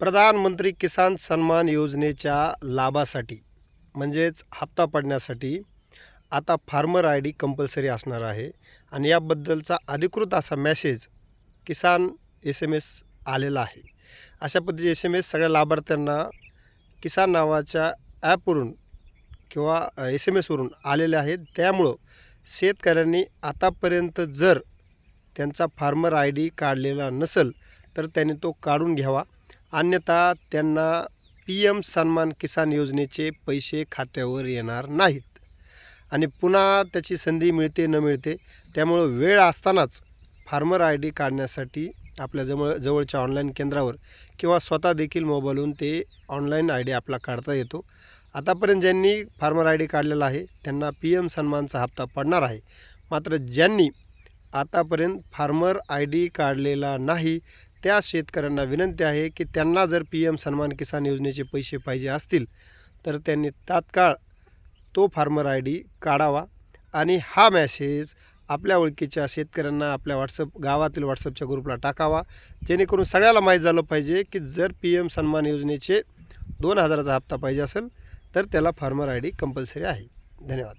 प्रधानमंत्री किसान सन्मान योजनेच्या लाभासाठी म्हणजेच हप्ता पडण्यासाठी आता फार्मर आय डी कंपल्सरी असणार आहे आणि याबद्दलचा अधिकृत असा message Kisan S M S आलेला आहे. अशा पद्धतीचे एस एम एस सगळ्या लाभार्थ्यांना किसान नावाच्या ॲपवरून किंवा एस एम एसवरून आलेले आहेत. त्यामुळं शेतकऱ्यांनी आतापर्यंत जर त्यांचा फार्मर आय डी काढलेला नसेल तर त्यांनी तो काढून घ्यावा. अन्यथा त्यांना पी एम सन्मान किसान योजनेचे पैसे खात्यावर येणार नाहीत. आणि पुन्हा त्याची संधी मिळते न मिळते त्यामुळं वेळ असतानाच फार्मर आय डी काढण्यासाठी आपल्या जवळ जवळच्या ऑनलाईन केंद्रावर किंवा स्वतः देखील मोबाईलहून ते ऑनलाईन आय डी आपला काढता येतो. आतापर्यंत ज्यांनी फार्मर आय डी काढलेला आहे त्यांना पी एम सन्मानचा हप्ता पडणार आहे. मात्र ज्यांनी आतापर्यंत फार्मर आय डी काढलेला नाही त्या शेतकऱ्यांना विनंती आहे की त्यांना जर पी एम सन्मान किसान योजनेचे पैसे पाहिजे असतील तर त्यांनी तात्काळ तो फार्मर आय डी काढावा आणि हा मॅसेज आपल्या ओळखीच्या शेतकऱ्यांना आपल्या व्हॉट्सअप गावातील व्हॉट्सअपच्या ग्रुपला टाकावा. जेणेकरून सगळ्याला माहीत झालं पाहिजे की जर पी एम सन्मान योजनेचे दोन हजाराचा हप्ता पाहिजे असेल तर त्याला फार्मर आय डी कंपल्सरी आहे. धन्यवाद.